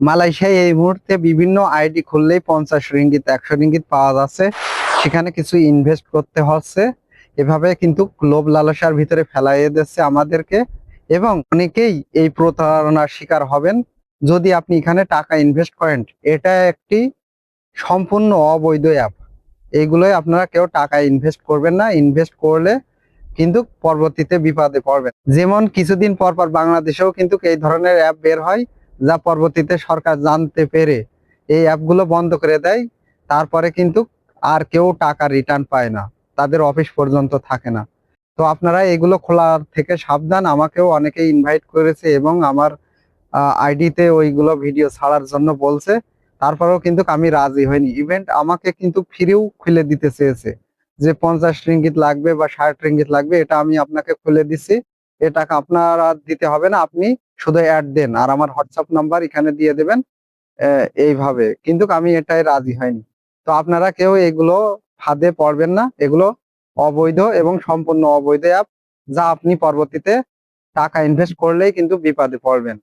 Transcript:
মালয়েশিয়ায় এই মুহূর্তে বিভিন্ন আইডি খুললেই পঞ্চাশ রিঙ্গিত, একশো রিঙ্গিত পাওয়া যাচ্ছে। সেখানে কিছু ইনভেস্ট করতে হচ্ছে। এভাবে কিন্তু লোভ লালসার ভিতরে ফেলাইয়ে দিচ্ছে আমাদেরকে। এবং অনেকেই এই প্রতারণার শিকার হবেন যদি আপনি এখানে টাকা ইনভেস্ট করেন। এটা একটি সম্পূর্ণ অবৈধ অ্যাপ এইগুলোই আপনারা কেউ টাকা ইনভেস্ট করবেন না। ইনভেস্ট করলে কিন্তু পরবর্তীতে বিপদে পড়বেন। যেমন কিছুদিন পর পর বাংলাদেশেও কিন্তু এই ধরনের অ্যাপ বের হয়। যা পরবর্তীতে সরকার জানতে পেরে এই অ্যাপগুলো বন্ধ করে দেয়, তারপরে কিন্তু আর কেউ টাকা রিটার্ন পায় না, তাদের অফিস পর্যন্ত থাকে না। তো আপনারা এগুলো খোলার থেকে সাবধান, আমাকেও অনেকে ইনভাইট করেছে এবং আমার আইডিতে ওইগুলো ভিডিও ছাড়ার জন্য বলছে। তারপরেও কিন্তু আমি রাজি হইনি। ইভেন্ট আমাকে কিন্তু ফ্রিও খুলে দিতে চেয়েছে যে পঞ্চাশ রিঙ্গিত লাগবে বা ষাট রিঙ্গিত লাগবে, এটা আমি আপনাকে খুলে দিচ্ছি এ টাকা আপনার আর দিতে হবে না, আপনি শুধু অ্যাড দেন। আর আমার হোয়াটসঅ্যাপ নাম্বার এখানে দিয়ে দেবেন এইভাবে। কিন্তু আমি এটাই রাজি হয়নি। তো আপনারা কেউ এগুলো ফাঁদে পড়বেন না। এগুলো অবৈধ এবং সম্পূর্ণ অবৈধ অ্যাপ যা আপনি পরবর্তীতে টাকা ইনভেস্ট করলেই কিন্তু বিপদে পড়বেন।